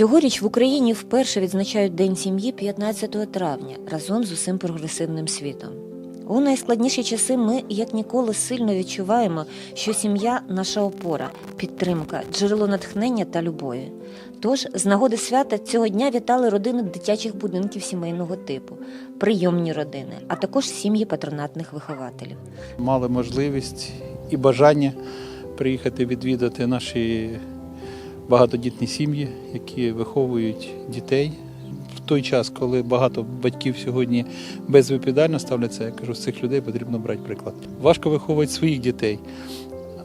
Цьогоріч в Україні вперше відзначають День сім'ї 15 травня разом з усім прогресивним світом. У найскладніші часи ми, як ніколи, сильно відчуваємо, що сім'я наша опора, підтримка, джерело натхнення та любові. Тож, з нагоди свята цього дня вітали родини дитячих будинків сімейного типу, прийомні родини, а також сім'ї патронатних вихователів. мали можливість і бажання приїхати відвідати наші багатодітні сім'ї, які виховують дітей. В той час, коли багато батьків сьогодні безвідповідально ставляться, я кажу, з цих людей потрібно брати приклад. Важко виховувати своїх дітей,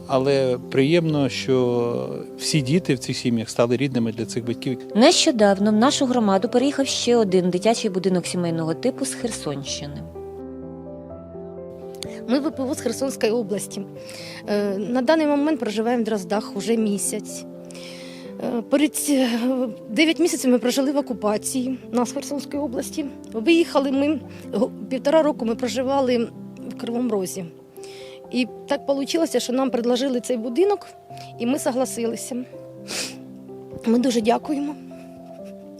але приємно, що всі діти в цих сім'ях стали рідними для цих батьків. Нещодавно в нашу громаду переїхав ще один дитячий будинок сімейного типу з Херсонщини. Ми ВПО з Херсонської області. Е, На даний момент проживаємо в Дроздах уже місяць. Е, Перед 9 місяців ми прожили в окупації нас в Херсонській області. Виїхали ми півтора року ми проживали в Кривому Розі. І так вийшло, що нам предложили цей будинок, і ми согласилися. Ми дуже дякуємо.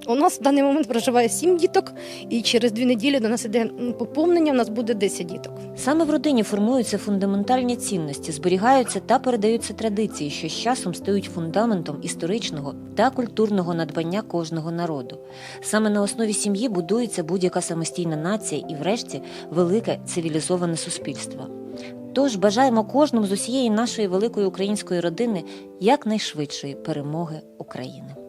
У нас в даний момент проживає 7 діток, і через дві неділі до нас іде поповнення, у нас буде 10 діток. Саме в родині формуються фундаментальні цінності, зберігаються та передаються традиції, що з часом стають фундаментом історичного та культурного надбання кожного народу. Саме на основі сім'ї будується будь-яка самостійна нація і, врешті, велике цивілізоване суспільство. Тож бажаємо кожному з усієї нашої великої української родини якнайшвидшої перемоги України.